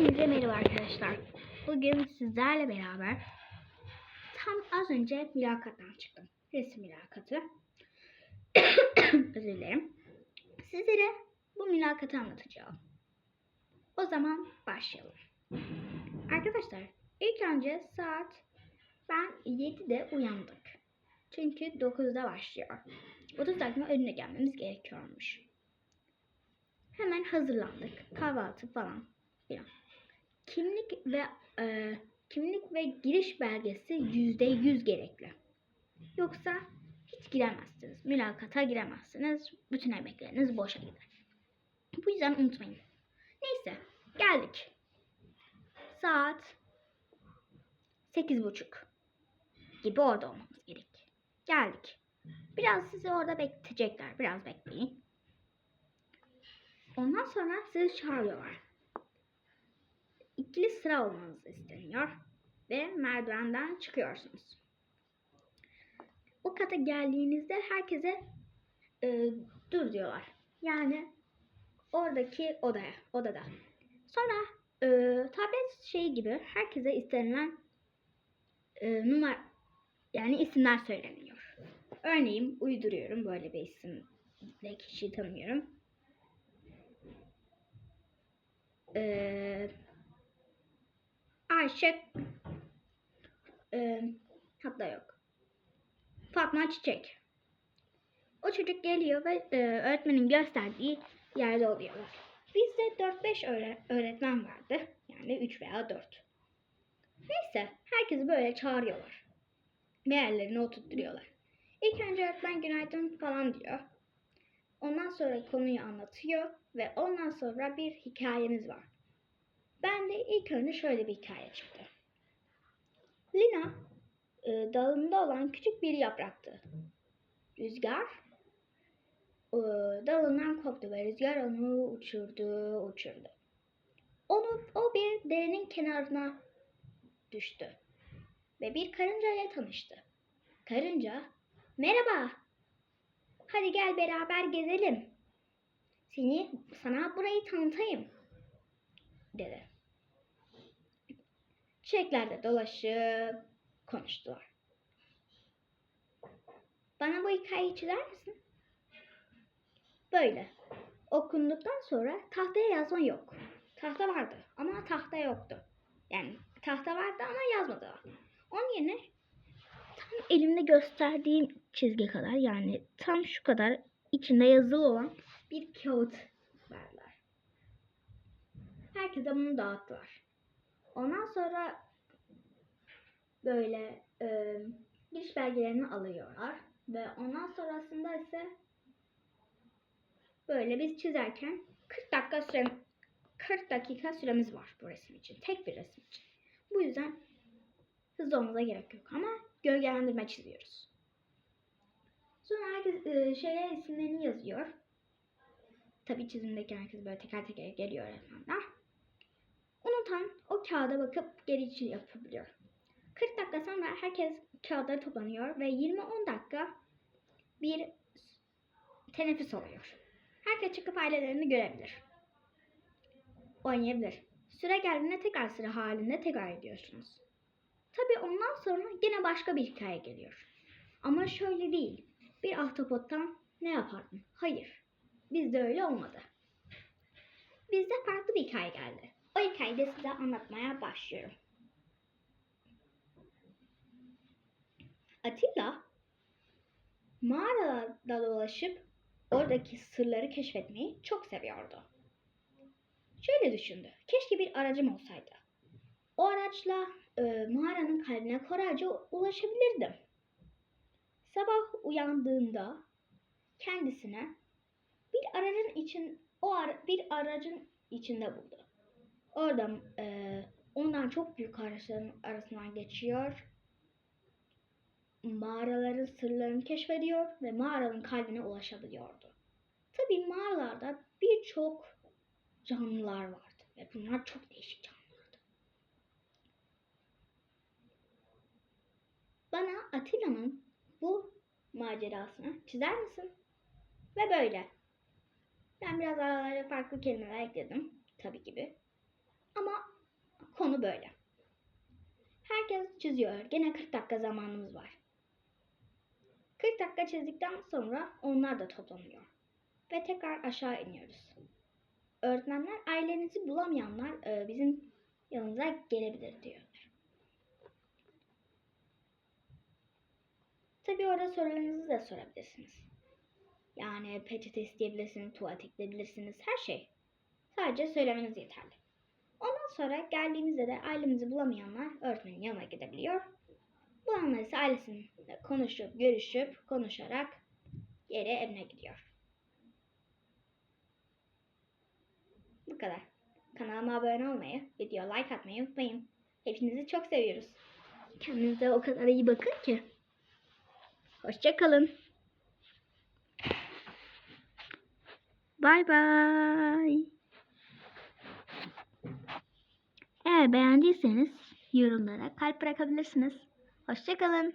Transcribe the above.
Hepinize merhaba arkadaşlar. Bugün sizlerle beraber tam az önce mülakattan çıktım. Resim mülakatı. Özür dilerim. Sizlere bu mülakatı anlatacağım. O zaman başlayalım. Arkadaşlar ilk önce saat ben 7'de uyandık. Çünkü 9'da başlıyor. 30 dakika önüne gelmemiz gerekiyormuş. Hemen hazırlandık. Kahvaltı falan filan. Kimlik ve e, kimlik ve giriş belgesi yüzde yüz gerekli. Yoksa hiç giremezsiniz. Mülakata giremezsiniz. Bütün emekleriniz boşa gider. Bu yüzden unutmayın. Neyse geldik. Saat sekiz buçuk gibi orada olmamız gerek. Geldik. Biraz sizi orada bekleyecekler. Biraz bekleyin. Ondan sonra sizi çağırıyorlar. İkili sıra olmanız isteniyor ve merdivenden çıkıyorsunuz. O kata geldiğinizde herkese e, dur diyorlar. Yani oradaki odaya, odada. Sonra e, tablet şey gibi herkese istenilen e, numara yani isimler söyleniyor. Örneğin uyduruyorum böyle bir isimle kişiyi tanımıyorum. Ee, Ayşe e, hatta yok. Fatma Çiçek. O çocuk geliyor ve e, öğretmenin gösterdiği yerde oluyorlar. Bizde 4-5 öğre- öğretmen vardı. Yani 3 veya 4. Neyse herkesi böyle çağırıyorlar. Ve yerlerine oturtturuyorlar. İlk önce öğretmen günaydın falan diyor. Ondan sonra konuyu anlatıyor ve ondan sonra bir hikayemiz var. De ilk önce şöyle bir hikaye çıktı. Lina e, dalında olan küçük bir yapraktı. Rüzgar e, dalından koptu ve rüzgar onu uçurdu, uçurdu. Onu o bir derenin kenarına düştü ve bir karınca ile tanıştı. Karınca, merhaba, hadi gel beraber gezelim. Seni sana burayı tanıtayım dedi. Çiçeklerde dolaşıp konuştular. Bana bu hikayeyi çizer misin? Böyle. Okunduktan sonra tahtaya yazma yok. Tahta vardı ama tahta yoktu. Yani tahta vardı ama yazmadı. var. Onun yerine tam elimde gösterdiğim çizgi kadar yani tam şu kadar içinde yazılı olan bir kağıt verdiler. Herkese bunu dağıttılar. Ondan sonra böyle e, giriş belgelerini alıyorlar ve ondan sonrasında ise böyle biz çizerken 40 dakika süre 40 dakika süremiz var bu resim için. Tek bir resim için. Bu yüzden hızlı olmamıza gerek yok ama gölgelendirme çiziyoruz. Sonra herkes e, şeye isimlerini yazıyor. Tabii çizimdeki herkes böyle teker teker geliyor öğretmenler. Unutan o kağıda bakıp geri için yapabiliyor. 40 dakika sonra herkes kağıtları toplanıyor ve 20-10 dakika bir teneffüs oluyor. Herkes çıkıp ailelerini görebilir. Oynayabilir. Süre geldiğinde tekrar sıra halinde tekrar ediyorsunuz. Tabii ondan sonra yine başka bir hikaye geliyor. Ama şöyle değil. Bir ahtapottan ne yapardın? Hayır. Bizde öyle olmadı. Bizde farklı bir hikaye geldi. O hikayeyi de size anlatmaya başlıyorum. Atilla mağarada dolaşıp oradaki sırları keşfetmeyi çok seviyordu. Şöyle düşündü. Keşke bir aracım olsaydı. O araçla e, mağaranın kalbine kolayca ulaşabilirdim. Sabah uyandığında kendisine bir aracın için o ara, bir aracın içinde buldu. Orada e, ondan çok büyük araçların arasından geçiyor. Mağaraların sırlarını keşfediyor ve mağaranın kalbine ulaşabiliyordu. Tabii mağaralarda birçok canlılar vardı ve bunlar çok değişik canlılardı. Bana Atilla'nın bu macerasını çizer misin? Ve böyle. Ben biraz aralara farklı kelimeler ekledim. Tabii gibi. Ama kısmı böyle. Herkes çiziyor. Gene 40 dakika zamanımız var. 40 dakika çizdikten sonra onlar da toplanıyor. Ve tekrar aşağı iniyoruz. Öğretmenler ailenizi bulamayanlar e, bizim yanımıza gelebilir diyorlar. Tabii orada sorularınızı da sorabilirsiniz. Yani peçete isteyebilirsiniz, tuvalet ekleyebilirsiniz, her şey. Sadece söylemeniz yeterli. Sonra geldiğimizde de ailemizi bulamayanlar öğretmenin yanına gidebiliyor. Bulanlar ise ailesiyle konuşup, görüşüp, konuşarak geri evine gidiyor. Bu kadar. Kanalıma abone olmayı, video like atmayı unutmayın. Hepinizi çok seviyoruz. Kendinize o kadar iyi bakın ki. Hoşçakalın. Bay bay. Eğer beğendiyseniz yorumlara kalp bırakabilirsiniz. Hoşçakalın.